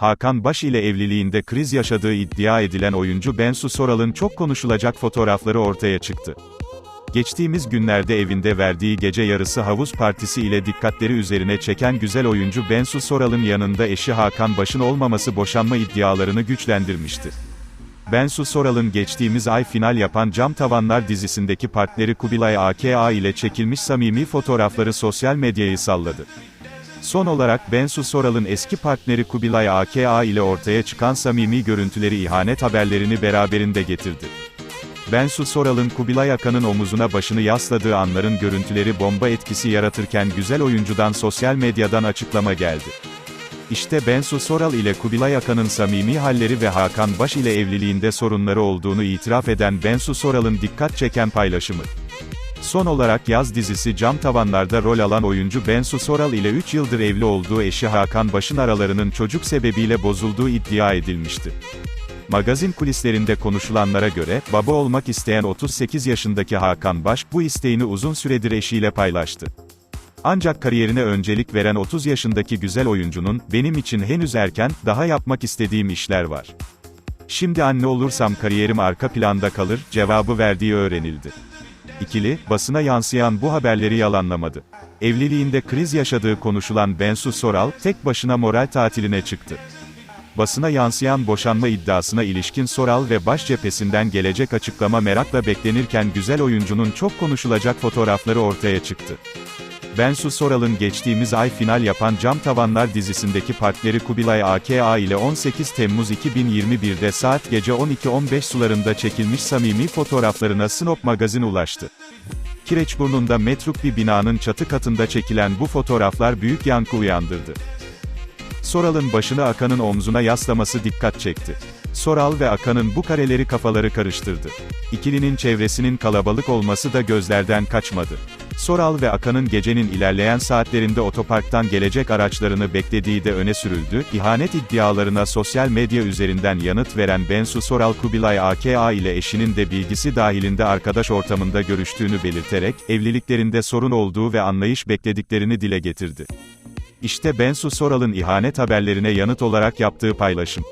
Hakan Baş ile evliliğinde kriz yaşadığı iddia edilen oyuncu Bensu Soral'ın çok konuşulacak fotoğrafları ortaya çıktı. Geçtiğimiz günlerde evinde verdiği gece yarısı havuz partisi ile dikkatleri üzerine çeken güzel oyuncu Bensu Soral'ın yanında eşi Hakan Baş'ın olmaması boşanma iddialarını güçlendirmişti. Bensu Soral'ın geçtiğimiz ay final yapan Cam Tavanlar dizisindeki partneri Kubilay AKA ile çekilmiş samimi fotoğrafları sosyal medyayı salladı. Son olarak Bensu Soral'ın eski partneri Kubilay AKA ile ortaya çıkan samimi görüntüleri ihanet haberlerini beraberinde getirdi. Bensu Soral'ın Kubilay Akan'ın omuzuna başını yasladığı anların görüntüleri bomba etkisi yaratırken güzel oyuncudan sosyal medyadan açıklama geldi. İşte Bensu Soral ile Kubilay Akan'ın samimi halleri ve Hakan Baş ile evliliğinde sorunları olduğunu itiraf eden Bensu Soral'ın dikkat çeken paylaşımı. Son olarak yaz dizisi Cam Tavanlar'da rol alan oyuncu Bensu Soral ile 3 yıldır evli olduğu eşi Hakan Baş'ın aralarının çocuk sebebiyle bozulduğu iddia edilmişti. Magazin kulislerinde konuşulanlara göre, baba olmak isteyen 38 yaşındaki Hakan Baş, bu isteğini uzun süredir eşiyle paylaştı. Ancak kariyerine öncelik veren 30 yaşındaki güzel oyuncunun, benim için henüz erken, daha yapmak istediğim işler var. Şimdi anne olursam kariyerim arka planda kalır, cevabı verdiği öğrenildi. İkili, basına yansıyan bu haberleri yalanlamadı. Evliliğinde kriz yaşadığı konuşulan Bensu Soral, tek başına moral tatiline çıktı. Basına yansıyan boşanma iddiasına ilişkin Soral ve baş cephesinden gelecek açıklama merakla beklenirken güzel oyuncunun çok konuşulacak fotoğrafları ortaya çıktı. Bensu Soral'ın geçtiğimiz ay final yapan Cam Tavanlar dizisindeki partneri Kubilay AKA ile 18 Temmuz 2021'de saat gece 12.15 sularında çekilmiş samimi fotoğraflarına Snop Magazin ulaştı. Kireçburnu'nda metruk bir binanın çatı katında çekilen bu fotoğraflar büyük yankı uyandırdı. Soral'ın başını Akan'ın omzuna yaslaması dikkat çekti. Soral ve Akan'ın bu kareleri kafaları karıştırdı. İkilinin çevresinin kalabalık olması da gözlerden kaçmadı. Soral ve Akan'ın gecenin ilerleyen saatlerinde otoparktan gelecek araçlarını beklediği de öne sürüldü. İhanet iddialarına sosyal medya üzerinden yanıt veren Bensu Soral Kubilay AKA ile eşinin de bilgisi dahilinde arkadaş ortamında görüştüğünü belirterek, evliliklerinde sorun olduğu ve anlayış beklediklerini dile getirdi. İşte Bensu Soral'ın ihanet haberlerine yanıt olarak yaptığı paylaşım.